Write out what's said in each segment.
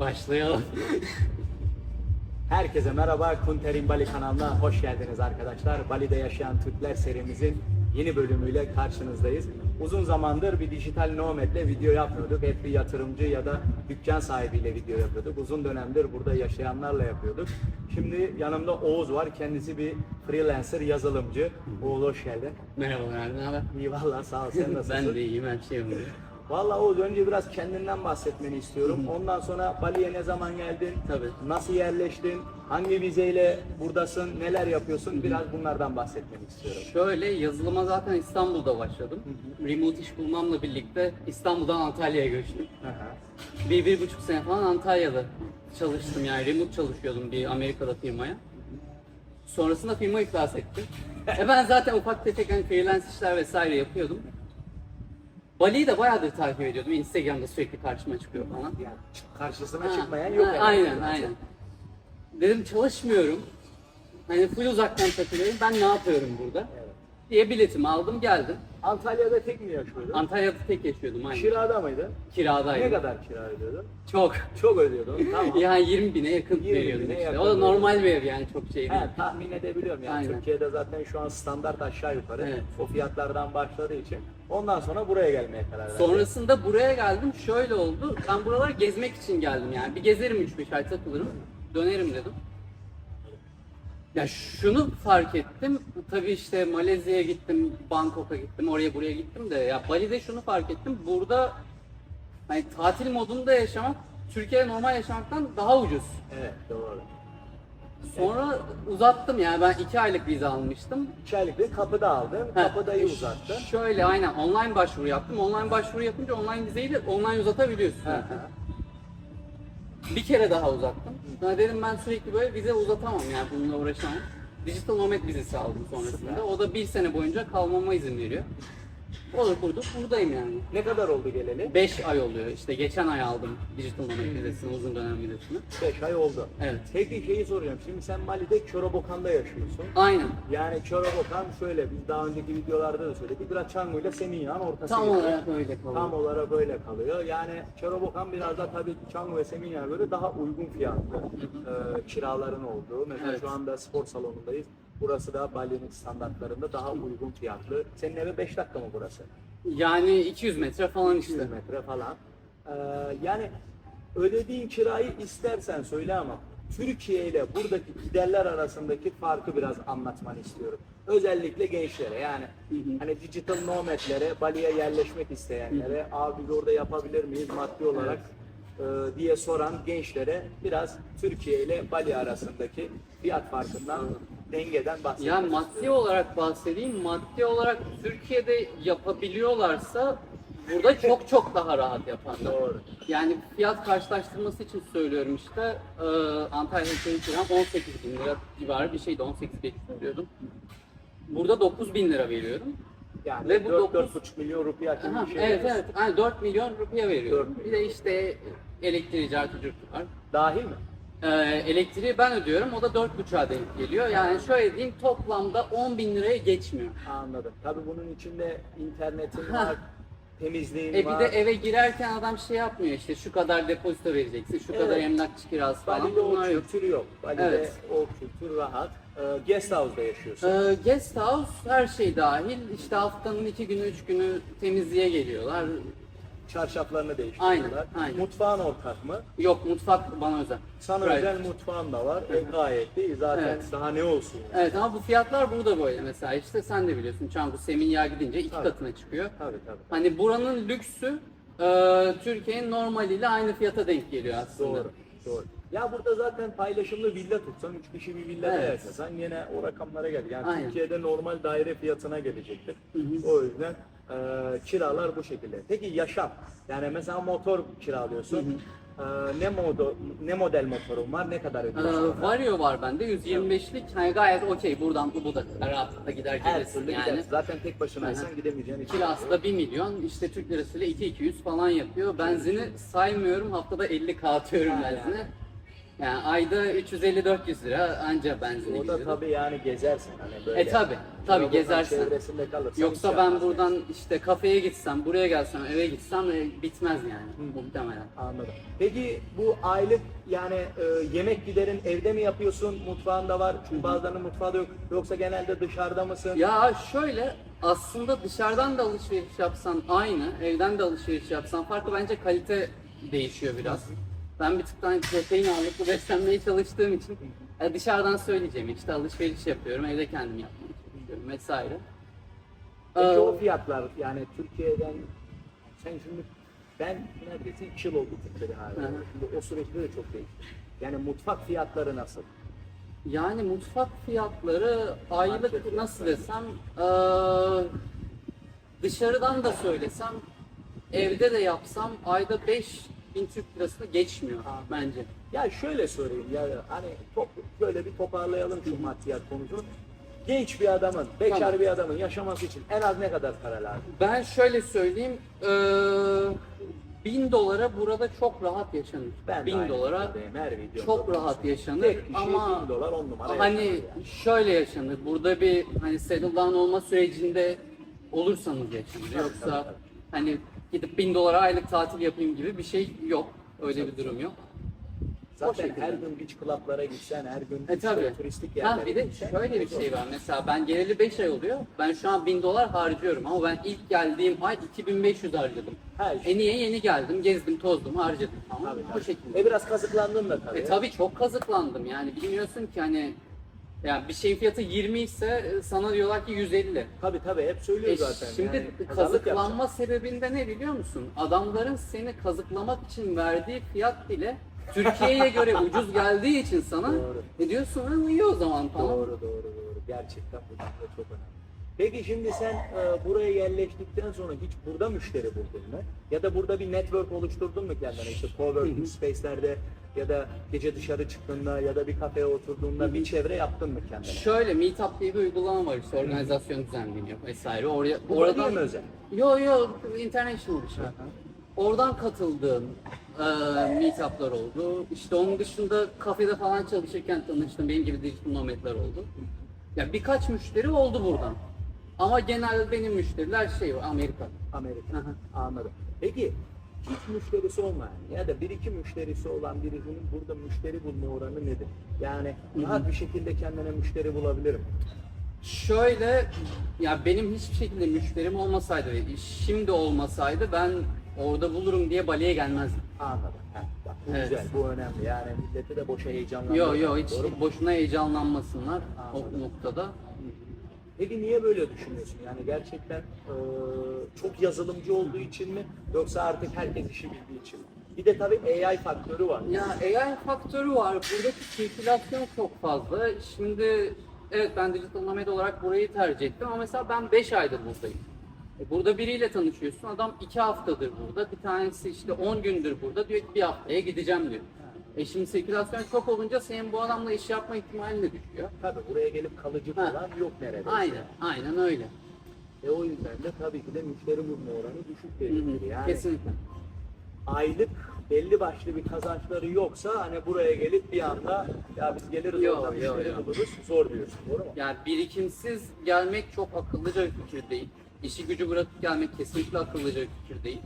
Başlayalım. Herkese merhaba. Kunterin Bali kanalına hoş geldiniz arkadaşlar. Bali'de yaşayan Türkler serimizin yeni bölümüyle karşınızdayız. Uzun zamandır bir dijital nomadle video yapmıyorduk. Hep bir yatırımcı ya da dükkan sahibiyle video yapıyorduk. Uzun dönemdir burada yaşayanlarla yapıyorduk. Şimdi yanımda Oğuz var. Kendisi bir freelancer, yazılımcı. Oğuz hoş geldin. Merhabalar, ne haber? İyi valla sağ ol. Sen nasılsın? ben de iyiyim, her şey yolunda. Valla Oğuz önce biraz kendinden bahsetmeni istiyorum. Ondan sonra Bali'ye ne zaman geldin? Tabii. Nasıl yerleştin? Hangi vizeyle buradasın? Neler yapıyorsun? Biraz bunlardan bahsetmeni istiyorum. Şöyle, yazılıma zaten İstanbul'da başladım. Remote iş bulmamla birlikte İstanbul'dan Antalya'ya göçtüm. Bir, bir buçuk sene falan Antalya'da çalıştım yani remote çalışıyordum bir Amerika'da firmaya. Sonrasında firma iflas etti. e ben zaten ufak tefek hani freelance işler vesaire yapıyordum. Bali'yi de bayağıdır takip ediyordum. Instagram'da sürekli karşıma çıkıyor falan. Yani karşısına Ha, çıkmayan yok. ha, herhalde. Aynen aynen. Dedim çalışmıyorum. Hani full uzaktan takılıyorum. Ben ne yapıyorum burada? Evet. Diye biletimi aldım geldim. Antalya'da tek mi yaşıyordun? Antalya'da tek yaşıyordum aynen. Kirada mıydın? Kiradaydım. Ne kadar kira ödüyordun? Çok. Çok ödüyordun. Tamam. Yani 20 bine yakın 20 veriyordum bine işte. yakın O da normal bir ev yani çok şey değil. He, tahmin edebiliyorum yani Aynen. Türkiye'de zaten şu an standart aşağı yukarı Evet. o fiyatlardan başladığı için ondan sonra buraya gelmeye karar verdim. Sonrasında buraya geldim. Şöyle oldu. Ben buraları gezmek için geldim yani. Bir gezerim 3-5 ay takılırım. Dönerim dedim. Ya şunu fark ettim. Tabii işte Malezya'ya gittim, Bangkok'a gittim, oraya buraya gittim de ya Bali'de şunu fark ettim. Burada hani tatil modunda yaşamak Türkiye'de normal yaşamaktan daha ucuz. Evet doğru. Sonra uzattım yani ben 2 aylık vize almıştım. İki aylık bir kapıda aldın. Ha, Kapıdayı uzattın. Şöyle aynen online başvuru yaptım. Online başvuru yapınca online vizeyi de online uzatabiliyorsun. Hı hı. Bir kere daha uzattım. Ya dedim ben sürekli böyle vize uzatamam yani bununla uğraşamam. Digital Nomad vizesi aldım sonrasında. O da bir sene boyunca kalmama izin veriyor. Olur kurduk buradayım yani. Ne kadar oldu geleli? 5 ay oluyor işte geçen ay aldım Digital Nomad vizesini, uzun dönem vizesini. 5 ay oldu. Evet. Peki şeyi soracağım. Şimdi sen Mali'de Körobokan'da yaşıyorsun. Aynen. Yani Körobokan şöyle biz daha önceki videolarda da söyledik. Biraz Canggu ile Seminya'nın ortası. Tam gibi. olarak öyle kalıyor. Tam olarak böyle kalıyor. Yani Körobokan biraz da tabii Canggu ve Seminya'ya göre daha uygun fiyatlı e, kiraların olduğu. Mesela Evet. şu anda spor salonundayız. Burası da Bali'nin standartlarında daha uygun fiyatlı. Senin eve 5 dakika mı burası? Yani 200 metre falan 200 işte. metre falan. Ee, yani ödediğin kirayı istersen söyle ama Türkiye ile buradaki giderler arasındaki farkı biraz anlatmanı istiyorum. Özellikle gençlere yani hani digital nomadlere, Bali'ye yerleşmek isteyenlere, abi biz orada yapabilir miyiz maddi olarak e, diye soran gençlere biraz Türkiye ile Bali arasındaki fiyat farkından, dengeden bahsetmek Yani maddi olarak bahsedeyim. Maddi olarak Türkiye'de yapabiliyorlarsa burada çok çok daha rahat yapanlar. Doğru. Yani fiyat karşılaştırması için söylüyorum işte e, Antalya Heykel'i kiram 18 bin lira civarı bir şeydi 18 bin veriyordum. Burada 9 bin lira veriyorum. Yani Ve bu 4 dokuz- 4,5 milyon rupiye bir şey. evet evet yani 4 milyon rupiye veriyorum. Dört Bir de işte elektriği cartı curtu var. Dahil mi? Ee, elektriği ben ödüyorum o da 4,5'a denk geliyor. Yani şöyle diyeyim toplamda 10 bin liraya geçmiyor. Anladım. Tabii bunun içinde internetin var, temizliğin E bir var. de eve girerken adam şey yapmıyor işte şu kadar depozito vereceksin, şu kadar Evet. emlakçı kirası falan Bali'de o bunlar yok. kültür yok. Bali'de Evet. o kültür rahat. Ee, guest house'da yaşıyorsun. Ee, guest house her şey dahil işte haftanın iki günü üç günü temizliğe geliyorlar. Çarşaflarını değiştiriyorlar. Aynen, aynen. Mutfağın ortak mı? Yok mutfak bana özel. Sana Private. özel mutfağın da var. E, gayet iyi. Zaten Evet. daha ne olsun yani. Evet ama bu fiyatlar burada böyle mesela işte sen de biliyorsun Çangu Seminya gidince iki Tabii. katına çıkıyor. Tabii tabii. Hani buranın lüksü e, Türkiye'nin normaliyle aynı fiyata denk geliyor aslında. Doğru. Doğru. Ya burada zaten paylaşımlı villa tutsan, üç kişi bir villada Evet. yaşasan yine o rakamlara gelir. Yani Aynen. Türkiye'de normal daire fiyatına gelecektir. O yüzden e, kiralar bu şekilde. Peki yaşam. Yani mesela motor kiralıyorsun. E, ne modo, ne model motorun var? Ne kadar Ee, ödüyorsun? ona? Vario var bende 125'lik hani gayet okey buradan bu da rahatlıkla gider Her gelirsin yani. gidersin. Zaten tek başınaysan gidemeyeceğin için. Kirası da 1 milyon işte Türk lirasıyla 2-200 falan yapıyor. Benzini saymıyorum haftada 50 k atıyorum Ha, benzine. Yani ayda 350-400 lira anca benzine O da tabii yani gezersin hani böyle. E tabi, tabi gezersin. Çevresinde kalırsan Yoksa hiç ben yapmaz buradan işte kafeye gitsem, buraya gelsem, eve gitsem e, bitmez yani muhtemelen. Anladım. Peki bu aylık yani e, yemek giderin evde mi yapıyorsun? Mutfağında var. Çünkü bazılarının mutfağı da yok. Yoksa genelde dışarıda mısın? Ya şöyle aslında dışarıdan da alışveriş yapsan aynı, evden de alışveriş yapsan farklı bence kalite değişiyor biraz. Ben bir tık daha protein ağırlıklı beslenmeye çalıştığım için e, dışarıdan söyleyeceğim işte alışveriş yapıyorum, evde kendim yapmaya çalışıyorum vesaire. Peki Ee, o fiyatlar yani Türkiye'den sen şimdi ben neredeyse 2 yıl oldu Türkiye'de hala. Şimdi o süreçte de çok değişti. Yani mutfak fiyatları nasıl? Yani mutfak fiyatları aylık Market nasıl desem eee, dışarıdan da söylesem evde de yapsam ayda 5000 Türk lirasını geçmiyor Ha. bence. Ya şöyle sorayım ya hani top, böyle bir toparlayalım şu maddiyat konusunu. Genç bir adamın, bekar Tamam. bir adamın yaşaması için en az ne kadar para lazım? Ben şöyle söyleyeyim eee 1000 dolara burada çok rahat yaşanır. Ben de 1000 aynı dolara fikirdeyim, her videomda çok rahat yaşanır Tek kişi ama 1000 dolar 10 numara hani yaşanır yani. şöyle yaşanır. Burada bir hani settle down olma sürecinde olursanız yaşanır. Yoksa tabii. hani gidip 1000 dolara aylık tatil yapayım gibi bir şey yok. Öyle bir durum yok. O Zaten her gün beach club'lara gitsen, her gün E tabi. turistik yerlere Ha bir de gitsen, şöyle bir şey var. Mesela ben geleli 5 ay oluyor. Ben şu an 1000 dolar harcıyorum ama ben ilk geldiğim ay 2500 harcadım. Ha işte. E niye yeni geldim, gezdim, tozdum, harcadım tamam Tabii, Bu tabii. şekilde. E biraz kazıklandın da tabii. E tabii çok kazıklandım yani bilmiyorsun ki hani yani bir şeyin fiyatı 20 ise e, sana diyorlar ki 150. Tabii tabii hep söylüyor E zaten. şimdi yani, kazıklanma sebebinde ne biliyor musun? Adamların seni kazıklamak için verdiği fiyat bile Türkiye'ye göre ucuz geldiği için sana Doğru. ne diyorsun ha iyi o zaman tamam. Doğru doğru doğru. Gerçekten bu cümle çok önemli. Peki şimdi sen e, buraya yerleştikten sonra hiç burada müşteri buldun mu? Ya da burada bir network oluşturdun mu kendine? İşte coworking space'lerde ya da gece dışarı çıktığında ya da bir kafeye oturduğunda bir çevre yaptın mı kendine? Şöyle Meetup diye bir uygulama var işte organizasyon düzenleniyor vesaire. Oraya Bu oradan değil mi özel? Yo yo international bir şey. Oradan katıldığım e, meetuplar oldu. İşte onun dışında kafede falan çalışırken tanıştım. Benim gibi dijital nomadlar oldu. Ya birkaç müşteri oldu buradan. Ama genelde benim müşteriler şey Amerika. Amerika. Anladım. Peki hiç müşterisi olmayan ya da bir iki müşterisi olan birisinin burada müşteri bulma oranı nedir? Yani rahat bir şekilde kendine müşteri bulabilirim. Şöyle ya benim hiçbir şekilde müşterim olmasaydı ve şimdi olmasaydı ben orada bulurum diye Bali'ye gelmezdim. Anladım. Bak bu Evet. güzel, bu önemli. Yani milleti de boşa heyecanlandırıyor. Yo yo hiç Doğru mu? boşuna heyecanlanmasınlar Anladım. o noktada. Peki niye böyle düşünüyorsun? Yani gerçekten eee, çok yazılımcı olduğu için mi? Yoksa artık herkes işi bildiği için mi? Bir de tabii AI faktörü var. Ya AI faktörü var. Buradaki sirkülasyon çok fazla. Şimdi evet ben dijital nomad olarak burayı tercih ettim ama mesela ben 5 aydır buradayım. E, Burada biriyle tanışıyorsun. Adam 2 haftadır burada. Bir tanesi işte 10 gündür burada. Diyor ki bir haftaya gideceğim diyor. E şimdi sirkülasyon çok olunca senin bu adamla iş yapma ihtimalin de düşüyor. Tabii buraya gelip kalıcı Ha. falan yok neredeyse. Aynen, aynen öyle. E o yüzden de tabii ki de müşteri bulma oranı düşük Hı. Yani Kesinlikle. aylık belli başlı bir kazançları yoksa hani buraya gelip bir anda ya biz geliriz Yo, oradan yo, müşteri yo. buluruz zor diyorsun doğru mu? Yani birikimsiz gelmek çok akıllıca bir fikir değil. İşi gücü bırakıp gelmek kesinlikle akıllıca bir fikir değil.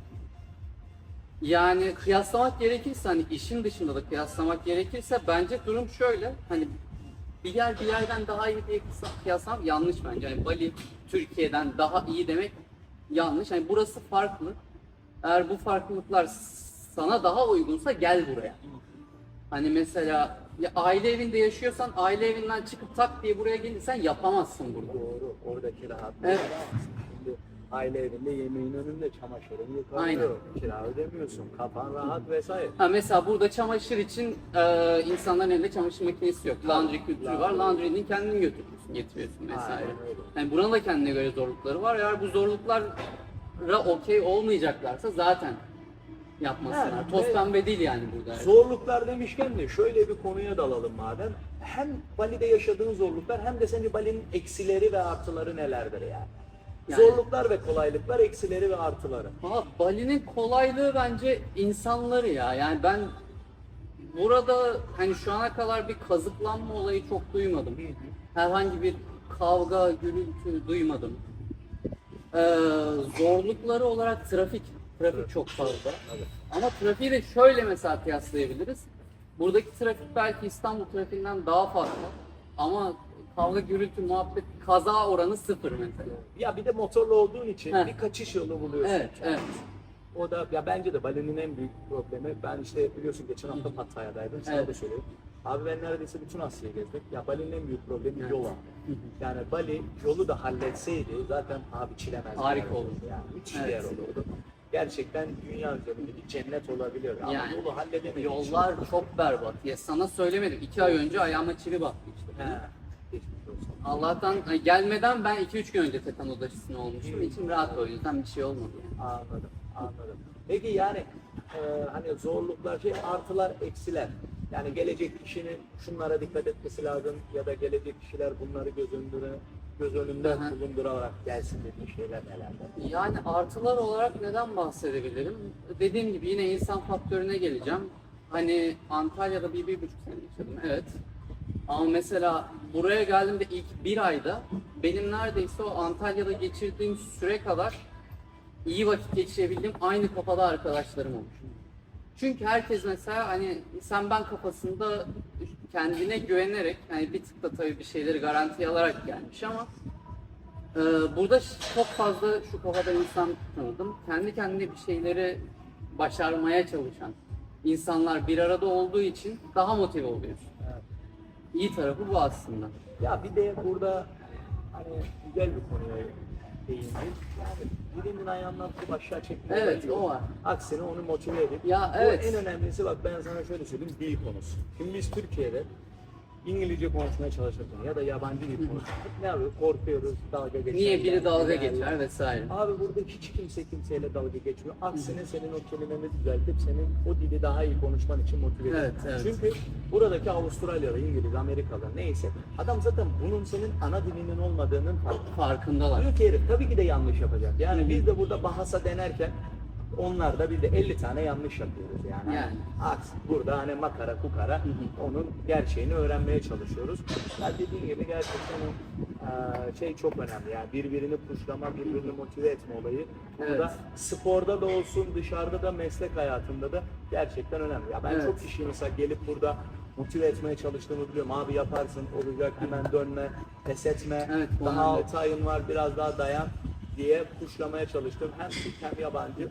Yani kıyaslamak gerekirse hani işin dışında da kıyaslamak gerekirse bence durum şöyle. Hani bir yer bir yerden daha iyi diye kıyaslamak yanlış bence. Yani Bali Türkiye'den daha iyi demek yanlış. Hani burası farklı. Eğer bu farklılıklar sana daha uygunsa gel buraya. Hani mesela ya aile evinde yaşıyorsan aile evinden çıkıp tak diye buraya gelirsen yapamazsın burada. Doğru oradaki rahatlığı Evet. Aile evinde yemeğin önünde çamaşırın Aynen. kira ödemiyorsun kafan rahat vesaire. Ha mesela burada çamaşır için e, insanların elinde çamaşır makinesi yok. Laundry kültürü var. Laundry'nin kendini götürüyorsun, getiriyorsun vesaire. Aynen öyle. Yani buranın da kendine göre zorlukları var. Eğer bu zorluklara okey olmayacaklarsa zaten yapmasınlar. Evet, Toz ve- pembe değil yani burada. Zorluklar demişken de şöyle bir konuya dalalım madem. Hem Bali'de yaşadığın zorluklar hem de sence Bali'nin eksileri ve artıları nelerdir yani? Yani- Zorluklar ve kolaylıklar, eksileri ve artıları. Valla Bali'nin kolaylığı bence insanları ya. Yani ben burada hani şu ana kadar bir kazıklanma olayı çok duymadım. Herhangi bir kavga, gürültü duymadım. Ee, zorlukları olarak trafik. Trafik çok fazla. Evet. Ama trafiği de şöyle mesela kıyaslayabiliriz. Buradaki trafik belki İstanbul trafiğinden daha fazla. Ama kavga, gürültü, muhabbet, kaza oranı sıfır mesela. Ya bir de motorlu olduğun için Heh. bir kaçış yolu buluyorsun. Evet, evet. O da ya bence de Bali'nin en büyük problemi. Ben işte biliyorsun geçen hafta Pattaya'daydım. Sana Evet. da söyleyeyim. Abi ben neredeyse bütün Asya'yı gezdim. Ya Bali'nin en büyük problemi Evet. yol abi. Yani Bali yolu da halletseydi zaten abi çilemez. Harika olurdu. Yani müthiş Evet. bir yer olurdu. Gerçekten dünya üzerinde bir cennet olabiliyor. Ama Yani yolu halledemediği için- Yollar çok berbat. Ya sana söylemedim. iki ay önce ayağıma çivi battı işte. He. Allah'tan ay, gelmeden ben 2-3 gün önce tetanoz aşısını olmuştum. İçim rahat o yüzden bir şey olmadı. Yani. Anladım, anladım. Peki yani e, hani zorluklar şey artılar eksiler. Yani gelecek kişinin şunlara dikkat etmesi lazım ya da gelecek kişiler bunları göz önünde göz önünde bulundurarak gelsin dediğin şeyler neler? Yani artılar olarak neden bahsedebilirim? Dediğim gibi yine insan faktörüne geleceğim. Hani Antalya'da bir, bir buçuk sene yaşadım, evet. Ama mesela buraya geldiğimde ilk bir ayda benim neredeyse o Antalya'da geçirdiğim süre kadar iyi vakit geçirebildiğim aynı kafada arkadaşlarım olmuş. Çünkü herkes mesela hani sen ben kafasında kendine güvenerek hani bir tık da tabii bir şeyleri garantiye alarak gelmiş ama ee, burada çok fazla şu kafada insan tanıdım. Kendi kendine bir şeyleri başarmaya çalışan insanlar bir arada olduğu için daha motive oluyorsun. İyi tarafı bu aslında. Ya bir de burada hani güzel bir konuya değindik. Yani birinin ayağından tutup aşağı çekmek Evet, o var. Aksine onu motive edip. Ya, Bu evet. en önemlisi bak ben sana şöyle söyleyeyim dil konusu. Şimdi biz Türkiye'de İngilizce konuşmaya çalışırken ya da yabancı dil konuşurken ne yapıyoruz? Korkuyoruz, dalga geçer. Niye biri dalga geçer vesaire. Abi burada hiç kimse kimseyle dalga geçmiyor. Aksine senin o kelimeni düzeltip senin o dili daha iyi konuşman için motive ediyor. Evet, evet. Çünkü buradaki Avustralyalı, İngiliz, Amerikalı neyse adam zaten bunun senin ana dilinin olmadığının farkında. Farkındalar. Diyor ki herif tabii ki de yanlış yapacak. Yani biz de burada bahasa denerken onlar da biz de 50 tane yanlış yapıyoruz yani. Yani. Aks, burada hani makara kukara Hı hı. onun gerçeğini öğrenmeye çalışıyoruz. Ya dediğin gibi gerçekten o eee, şey çok önemli yani birbirini puşlama, birbirini motive etme olayı. Burada Evet. sporda da olsun, dışarıda da meslek hayatında da gerçekten önemli. Ya ben Evet. çok kişiyi mesela gelip burada motive etmeye çalıştığımı biliyorum. Abi yaparsın, olacak hemen dönme, pes etme. Evet, daha önemli. 6 ayın var biraz daha dayan diye kuşlamaya çalıştım. Hem Türk hem yabancı.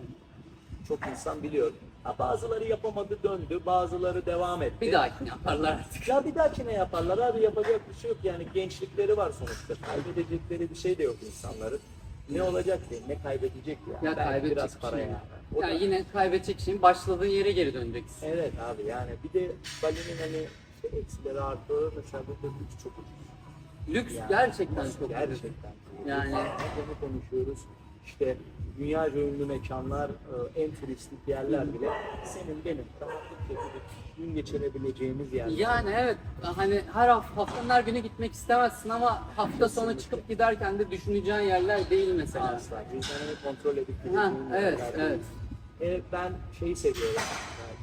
Çok insan biliyor. Ha, bazıları yapamadı döndü, bazıları devam etti. Bir dahakine yaparlar artık. Ya bir dahakine yaparlar abi yapacak bir şey yok yani gençlikleri var sonuçta. Kaybedecekleri bir şey de yok insanların. Ne olacak ki? Ne kaybedecek ya? Ya Belki kaybedecek biraz bir para şey da- Yani yine kaybedecek şeyin başladığın yere geri döneceksin. Evet abi yani bir de Bali'nin hani işte eksileri artıları mesela burada lüks çok ucuz. Lüks Yani gerçekten çok ucuz. Gerçekten. Yani- Yani bunu konuşuyoruz. İşte dünyaca ünlü mekanlar, e, en turistik yerler bile senin benim rahatlıkla gidip gün geçirebileceğimiz yerler. Yani evet hani her hafta haftanın her günü gitmek istemezsin ama hafta sonu çıkıp giderken de düşüneceğin yerler değil mesela. Asla. Vicdanını kontrol edip Ha, gideceğin evet, evet. E, ben şeyi seviyorum.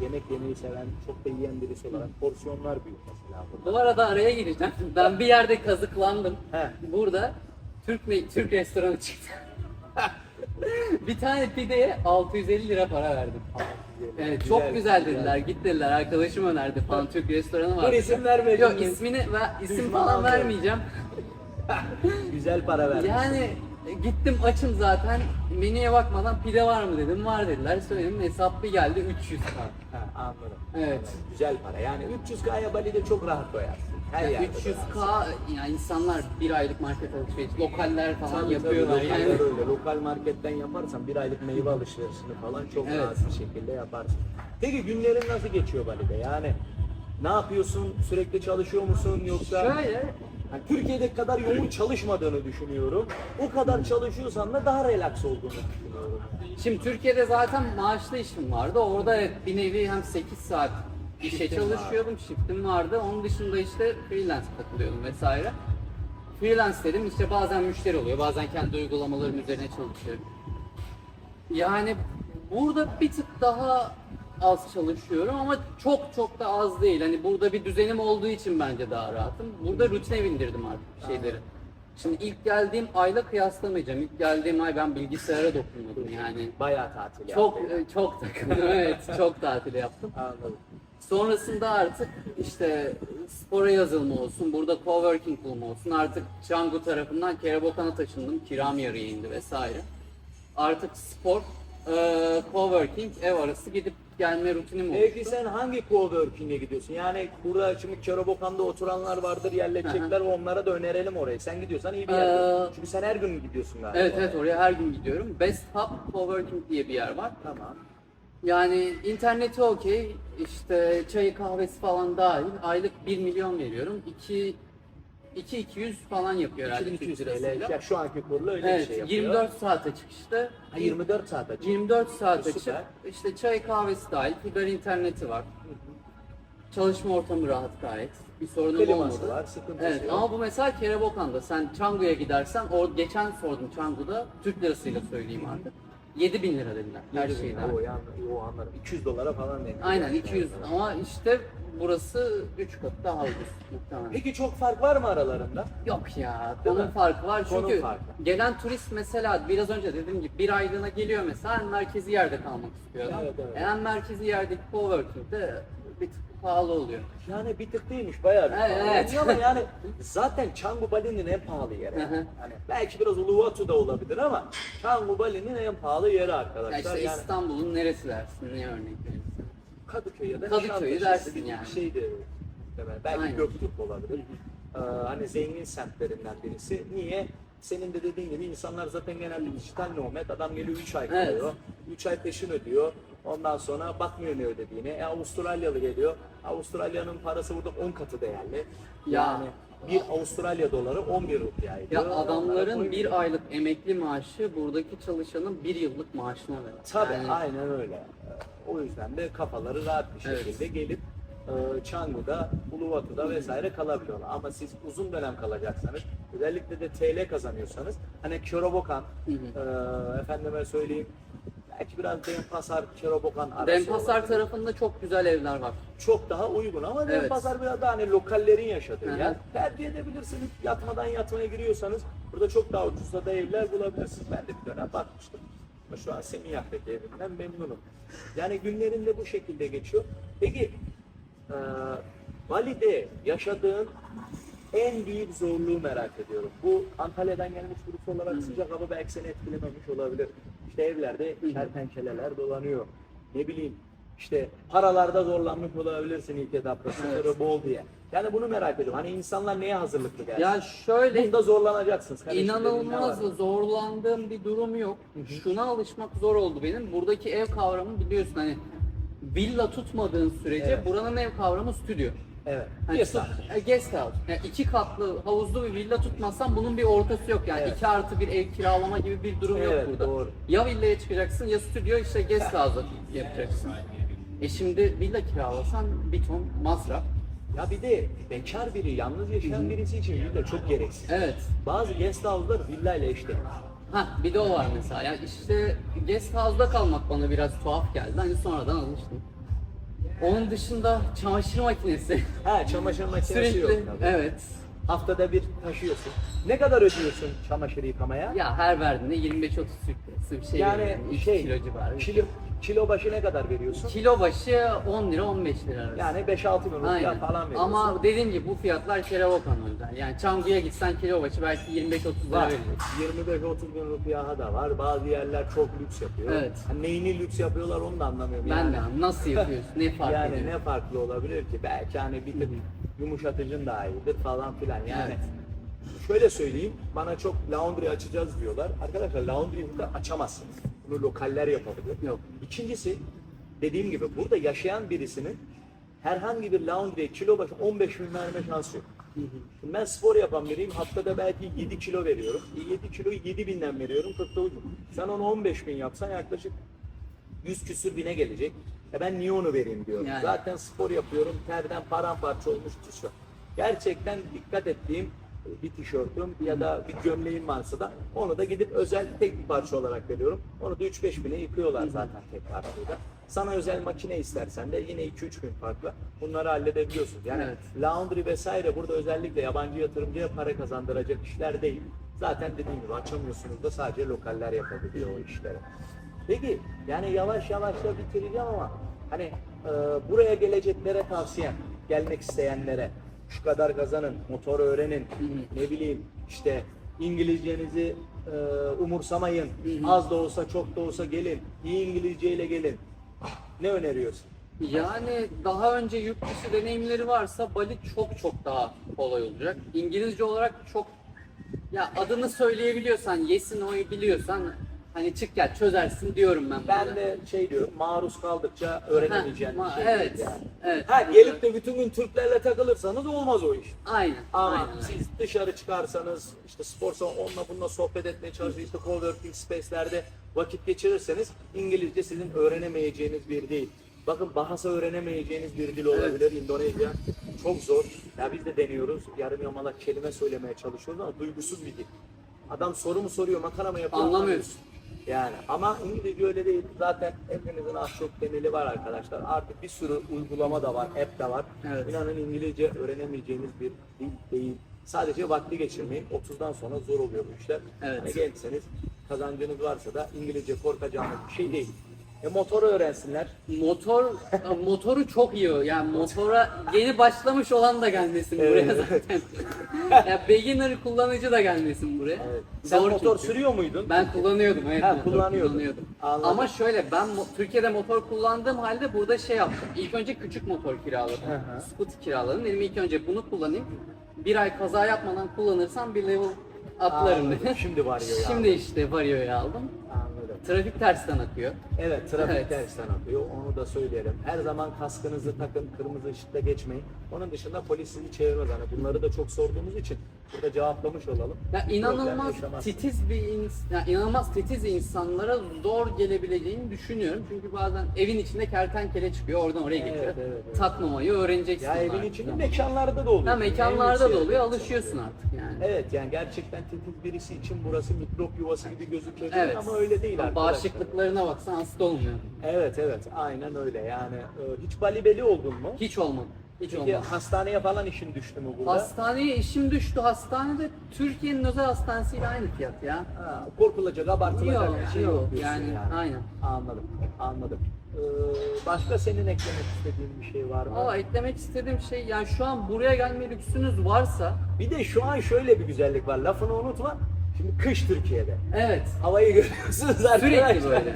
e, Yemek yemeyi seven, çok da yiyen birisi olarak porsiyonlar büyük mesela. burada. Bu arada araya gireceğim. Ben bir yerde kazıklandım. He. Burada Türk Türk restoranı çıktı. Bir tane pideye 650 lira para verdim. Evet, çok güzel dediler. Git dediler. Arkadaşım önerdi falan Türk restoranı var. Dur isim vermeyeceğim. Yok ismini ve isim Düşman falan vermeyeceğim. Güzel para vermiş. Yani e, gittim açım zaten. Menüye bakmadan pide var mı dedim. Var dediler. Söyledim hesap bir geldi 300 lira. Ha, anladım. Evet. Güzel para. Yani 300K'ya Bali'de çok rahat doyarsın. Her Ya yerde 300k yani insanlar bir aylık market alışveriş, lokaller falan Tabii, yapıyorlar tabii, yani. lokaller öyle. Lokal marketten yaparsan bir aylık meyve alışverişini falan çok Evet. rahat bir şekilde yaparsın. Peki günlerin nasıl geçiyor Bali'de? Yani ne yapıyorsun? Sürekli çalışıyor musun yoksa? Şöyle Yani Türkiye'deki kadar yoğun çalışmadığını düşünüyorum. O kadar çalışıyorsan da daha relax olduğunu düşünüyorum. Şimdi Türkiye'de zaten maaşlı işim vardı. Orada bir nevi hem 8 saat işe çalışıyordum, shiftim vardı. Onun dışında işte freelance takılıyordum vesaire. Freelance dedim işte bazen müşteri oluyor, bazen kendi uygulamalarım üzerine çalışıyorum. Yani burada bir tık daha az çalışıyorum ama çok çok da az değil. Hani burada bir düzenim olduğu için bence daha rahatım. Burada rutine bindirdim artık şeyleri. Şimdi ilk geldiğim ayla kıyaslamayacağım. İlk geldiğim ay ben bilgisayara dokunmadım yani. Bayağı tatil Çok yaptın. e, çok takıldım evet çok tatil yaptım. Anladım. Sonrasında artık işte spora yazılma olsun, burada coworking bulma olsun. Artık Canggu tarafından Kerebokan'a taşındım. Kiram yarıya indi vesaire. Artık spor, e, coworking, ev arası gidip gelme rutinim oldu. Peki sen hangi coworking'e gidiyorsun? Yani burada şimdi Kerobokan'da oturanlar vardır, yerleşecekler. Onlara da önerelim orayı. Sen gidiyorsan iyi bir yer. Ee, Çünkü sen her gün gidiyorsun galiba. Evet evet oraya her gün gidiyorum. Best Hub Coworking diye bir yer var. Tamam. Yani interneti okey, işte çayı kahvesi falan dahil aylık 1 milyon veriyorum. 2 2 200 falan yapıyor herhalde 2200 Türk lirasıyla. Ya şu anki kurla öyle bir Evet, şey yapıyor. 24 saat açık işte. Ha, 24 saat açık. 24 saat açık. Süper. İşte çay kahvesi dahil, fiber interneti var. Çalışma ortamı rahat gayet. Bir sorunum Kliması olmadı. var, sıkıntısı Evet yok. ama bu mesela Kerebokan'da. Sen Canggu'ya gidersen, o geçen sordum Canggu'da, Türk lirasıyla söyleyeyim artık. 7000 lira dediler her şeyden. O, o anlarım. 200 dolara falan denk. Aynen 200 ama işte burası 3 kat daha ucuz muhtemelen. Peki çok fark var mı aralarında? Yok ya, Değil konum mi? farkı var Konum çünkü farkı. gelen turist mesela biraz önce dediğim gibi bir aylığına geliyor mesela en merkezi yerde kalmak istiyor adam. Evet, evet. En merkezi yerdeki coworking'de bir tık pahalı oluyor. Yani bir tık değilmiş bayağı bir Evet, pahalı. evet. Ama yani zaten Canggu Bali'nin en pahalı yeri. Hani belki biraz Uluwatu da olabilir ama Canggu Bali'nin en pahalı yeri arkadaşlar. Ya işte yani İstanbul'un neresi dersin, ne örnek verirsin? Kadıköy ya da Nişantaşı dersin yani. Bir şeydi. Belki Aynen. Göktürk olabilir. Ee, hani zengin semtlerinden birisi. Niye? Senin de dediğin gibi insanlar zaten genelde dijital nomad. Adam geliyor 3 ay Evet. kalıyor. 3 ay peşin ödüyor. Ondan sonra bakmıyor ne ödediğine. E, Avustralyalı geliyor. Avustralya'nın parası burada 10 katı değerli. Ya. Yani bir Avustralya doları 11 rupiya ediyor. Ya adamların bir aylık emekli maaşı buradaki çalışanın bir yıllık maaşına ver. Tabii Yani aynen öyle. Ee, O yüzden de kafaları rahat bir Evet. şekilde gelip e, Canggu'da, Uluwatu'da vesaire kalabiliyorlar. Ama siz uzun dönem kalacaksanız, özellikle de TL kazanıyorsanız, hani Kerobokan, Hı e, efendime söyleyeyim, belki biraz Denpasar, Kerobokan arası Denpasar olabilir. tarafında çok güzel evler var. çok daha uygun ama Evet. Denpasar biraz daha hani lokallerin yaşadığı Hı hı. yer. Tercih edebilirsiniz. Yatmadan yatmaya giriyorsanız burada çok daha ucuza da evler bulabilirsiniz. Ben de bir dönem bakmıştım. Ama şu an Seminyak'taki evimden memnunum. Yani günlerin de bu şekilde geçiyor. Peki e, Bali'de yaşadığın en büyük zorluğu merak ediyorum. Bu Antalya'dan gelmiş birisi olarak sıcak hava belki seni etkilememiş olabilir. İşte evlerde kertenkeleler dolanıyor. Ne bileyim işte paralarda zorlanmış olabilirsin ilk etapta sınırı bol diye. Yani bunu merak ediyorum. Hani insanlar neye hazırlıklı gelsin? Ya şöyle Bunda zorlanacaksınız. kardeşim İnanılmaz zorlandığım bir durum yok. Şuna alışmak zor oldu benim. Buradaki ev kavramı biliyorsun hani villa tutmadığın sürece Evet. buranın ev kavramı stüdyo. Evet. Hani Yes, e, guest house. Yani iki katlı havuzlu bir villa tutmazsan bunun bir ortası yok yani. Evet. iki artı bir ev kiralama gibi bir durum yok Evet, burada. doğru. Ya villaya çıkacaksın ya stüdyo işte guest house yapacaksın. E şimdi villa kiralasan bir ton masraf. Ya bir de bekar biri, yalnız yaşayan birisi için villa çok gereksiz. Evet. Bazı guest house'lar villa ile eşdeğer. Ha bir de o var mesela. Yani işte guest house'da kalmak bana biraz tuhaf geldi. Hani sonradan alıştım. Onun dışında çamaşır makinesi. Ha çamaşır makinesi Sürekli yok tabii. evet. Haftada bir taşıyorsun. Ne kadar ödüyorsun çamaşır yıkamaya? Ya her verdiğinde 25-30 Türk lirası bir şey yani veriyorum. Şey, kilo civarı. kilo, kilo başı ne kadar veriyorsun? Kilo başı 10 lira 15 lira arası. Yani 5-6 bin Aynen. falan veriyorsun. Ama dediğim gibi bu fiyatlar Kerevokan özel. Yani Çangu'ya gitsen kilo başı belki 25-30 lira var. veriyorsun. 25-30 bin rupiya da var. Bazı yerler çok lüks yapıyor. Evet. Hani neyini lüks yapıyorlar onu da anlamıyorum. Ben yani. de nasıl yapıyorsun? Ne fark yani ediyor? ne farklı olabilir ki? Belki hani bir tık yumuşatıcın daha iyidir falan filan yani. Şöyle söyleyeyim, bana çok laundry açacağız diyorlar. Arkadaşlar laundry'yi burada açamazsınız. Bunu lokaller yapabilir. Yok. İkincisi, dediğim gibi burada yaşayan birisinin herhangi bir laundry'ye kilo başı 15 bin verme şansı yok. Şimdi ben spor yapan biriyim, haftada belki 7 kilo veriyorum. E 7 kiloyu 7 binden veriyorum, 40 da ucuz. Sen onu 15 bin yapsan yaklaşık 100 küsür bine gelecek. E ben niye onu vereyim diyorum. Yani. Zaten spor yapıyorum, terden paramparça olmuş tişört. Gerçekten dikkat ettiğim bir tişörtüm ya da bir gömleğim varsa da onu da gidip özel tek bir parça olarak veriyorum. Onu da 3-5 bine yıkıyorlar zaten tek parçayı da. Sana özel makine istersen de yine 2-3 gün farklı. Bunları halledebiliyorsun. Yani Evet. laundry vesaire burada özellikle yabancı yatırımcıya para kazandıracak işler değil. Zaten dediğim gibi açamıyorsunuz da sadece lokaller yapabiliyor o işleri. Peki yani yavaş yavaş da bitireceğim ama hani e, buraya geleceklere tavsiyem gelmek isteyenlere şu kadar kazanın, motor öğrenin, ne bileyim işte İngilizcenizi e, umursamayın, az da olsa çok da olsa gelin, iyi İngilizceyle gelin. Ne öneriyorsun? Yani daha önce yurt dışı deneyimleri varsa Bali çok çok daha kolay olacak. İngilizce olarak çok ya adını söyleyebiliyorsan, yesin oyu biliyorsan hani çık gel çözersin diyorum ben. Ben burada. de şey diyorum, maruz kaldıkça öğrenemeyeceğin Ha, bir şey evet, yani. evet. Ha, gelip de bütün gün Türklerle takılırsanız olmaz o iş. Aynen. Ama aynen. siz dışarı çıkarsanız işte spor salonu onunla bununla sohbet etmeye çalışıp işte coworking space'lerde vakit geçirirseniz İngilizce sizin öğrenemeyeceğiniz bir değil. Bakın bahasa öğrenemeyeceğiniz bir dil olabilir. İndonezya çok zor. Ya biz de deniyoruz. Yarım yamalak kelime söylemeye çalışıyoruz ama duygusuz bir dil. Adam soru mu soruyor, makara mı yapıyor? Anlamıyorsun. Yani ama İngilizce öyle değil. Zaten hepimizin az çok temeli var arkadaşlar. Artık bir sürü uygulama da var, app da var. Evet. İnanın İngilizce öğrenemeyeceğiniz bir dil değil. Sadece vakti geçirmeyin. 30'dan sonra zor oluyor bu işler. Evet. Hani gençseniz kazancınız varsa da İngilizce korkacağınız bir şey değil. E motoru öğrensinler. Motor motoru çok iyi. Yani motora yeni başlamış olan da gelmesin buraya Evet. zaten. ya beginner kullanıcı da gelmesin buraya. Evet. Sen Zor motor çünkü. sürüyor muydun? Ben kullanıyordum evet. Ha, motor kullanıyordun. Anladım. Ama şöyle ben mo- Türkiye'de motor kullandığım halde burada şey yaptım. İlk önce küçük motor kiraladım. Hı hı. Scooter kiraladım. Dedim ilk önce bunu kullanayım. Bir ay kaza yapmadan kullanırsam bir level atlarım Anladım. dedim. Şimdi varıyor ya. Şimdi işte Vario'yu aldım. Trafik tersten akıyor. Evet, trafik Evet. tersten akıyor. Onu da söyleyelim. Her zaman kaskınızı takın, kırmızı ışıkta geçmeyin. Onun dışında polis sizi çevirmez. Hani bunları da çok sorduğumuz için burada cevaplamış olalım. Ya inanılmaz titiz bir ins ya inanılmaz titiz insanlara zor gelebileceğini düşünüyorum. Çünkü bazen evin içinde kertenkele çıkıyor, oradan oraya Evet, geçiyor. evet, evet. Takmamayı öğreneceksin. Ya evin içinde mekanlarda da oluyor. Ha mekanlarda da oluyor, alışıyorsun artık yani. Evet yani gerçekten titiz birisi için burası mikrop yuvası gibi gözüküyor Evet. ama öyle değil Ama arkadaşlar. Bağışıklıklarına baksan hasta olmuyor. Evet evet aynen öyle yani e, hiç bali beli oldun mu? Hiç olmadı. Hiç Peki olmadı. hastaneye falan işin düştü mü burada? Hastaneye işim düştü. Hastanede Türkiye'nin özel hastanesiyle aynı fiyat ya. Ha, korkulacak, abartılacak bir şey yok, diyorsun Yani, aynen. Anladım, anladım. Ee, başka senin eklemek istediğin bir şey var mı? Ama eklemek istediğim şey yani şu an buraya gelme lüksünüz varsa Bir de şu an şöyle bir güzellik var, lafını unutma. Şimdi kış Türkiye'de. evet Havayı görüyorsunuz arkadaşlar. Böyle.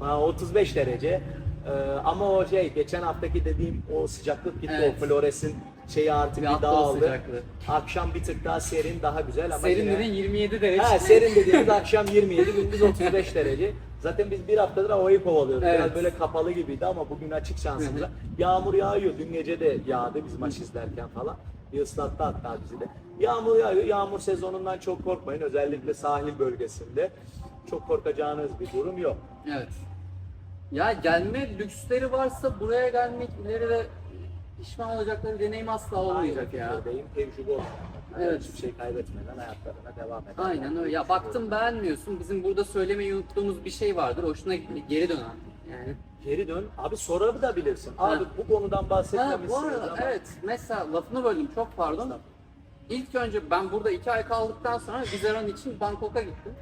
Ha, 35 derece. Ee, ama o şey geçen haftaki dediğim o sıcaklık gitti Evet. o floresin şeyi artık Bir bir, hafta o dağıldı. sıcaklığı. Akşam bir tık daha serin daha güzel ama serin yine- dedin 27 derece. Ha serin dediğimiz akşam 27, gündüz 35 derece. Zaten biz bir haftadır havayı kovalıyoruz. Evet. Biraz böyle kapalı gibiydi ama bugün açık şansımıza. Yağmur yağıyor. Dün gece de yağdı biz maç izlerken falan. Bir ıslattı hatta bizi de. Yağmur yağıyor. Yağmur sezonundan çok korkmayın. Özellikle sahil bölgesinde. Çok korkacağınız bir durum yok. Evet. Ya gelme lüksleri varsa buraya gelmek ileride pişman olacakları deneyim asla olmayacak ya. fikirdeyim. Tecrübe. Evet. Hiçbir şey kaybetmeden hayatlarına devam eder. Aynen öyle. Ya baktım beğenmiyorsun. Bizim burada söylemeyi unuttuğumuz bir şey vardır. Hoşuna. Geri dön abi. Yani. Geri dön. Abi sorabilirsin. Abi Ha. bu konudan Ha, bahsetmemişsiniz bu arada ama. evet. Mesela lafını böldüm. Çok pardon. İlk önce ben burada iki ay kaldıktan sonra vizeran için Bangkok'a gittim.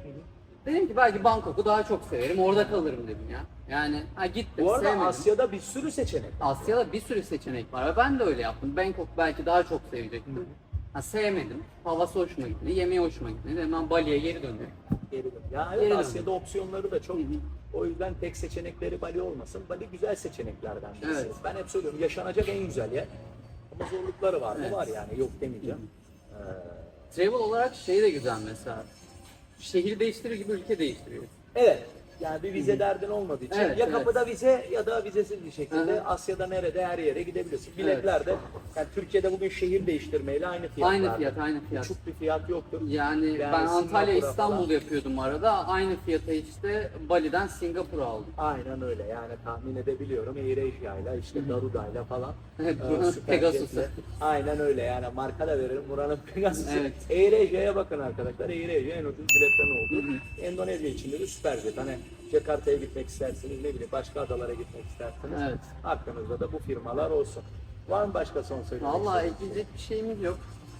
Dedim ki belki Bangkok'u daha çok severim. Orada kalırım dedim ya. Yani ha gittim Bu arada sevmedim. Asya'da bir sürü seçenek. Asya'da bir sürü seçenek var ve ben de öyle yaptım. Bangkok belki daha çok sevecektim. Ha, sevmedim. Havası hoşuma gitti. Yemeği hoşuma gitti. Dedim ben Bali'ye geri dönüyorum. Geri dön. Ya evet Geri dön. Asya'da opsiyonları da çok. O yüzden tek seçenekleri Bali olmasın. Bali güzel seçeneklerden birisi. Evet. Ben hep söylüyorum yaşanacak en güzel yer. Ama zorlukları var mı? Evet. Var yani yok demeyeceğim. Ee, Travel olarak şey de güzel mesela. Şehir değiştirir gibi ülke değiştiriyor. evet. Yani bir vize derdin olmadığı için Evet, ya evet. kapıda vize ya da vizesiz bir şekilde Hı hı. Asya'da nerede her yere gidebilirsin. Biletler de yani Türkiye'de bugün şehir değiştirmeyle aynı fiyat. Aynı fiyat, aynı fiyat. Uçuk bir fiyat yoktur. Yani, ben Antalya Singapur'a İstanbul falan. yapıyordum arada. Aynı fiyata işte Bali'den Singapur'a aldım. Aynen öyle yani tahmin edebiliyorum AirAsia ile işte Garuda ile falan. E, buranın Süper Pegasus'u. Jet'le. Aynen öyle yani marka da veririm buranın Pegasus'u. Evet. AirAsia'ya bakın arkadaşlar AirAsia en ucuz biletten oldu. Endonezya içinde de Süperjet. Hani Jakarta'ya gitmek istersiniz ne bileyim başka adalara gitmek istersiniz. Evet. Aklınızda da bu firmalar olsun. Var mı başka son söylemek Vallahi istediğiniz? ekleyecek bir şeyimiz yok.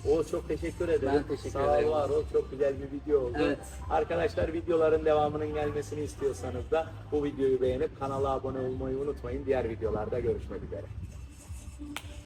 Oğuz çok teşekkür ederim. Ben teşekkür Sağ ederim. ol, var ol. Çok güzel bir video oldu. Evet. Arkadaşlar videoların devamının gelmesini istiyorsanız da bu videoyu beğenip kanala abone olmayı unutmayın. Diğer videolarda görüşmek üzere.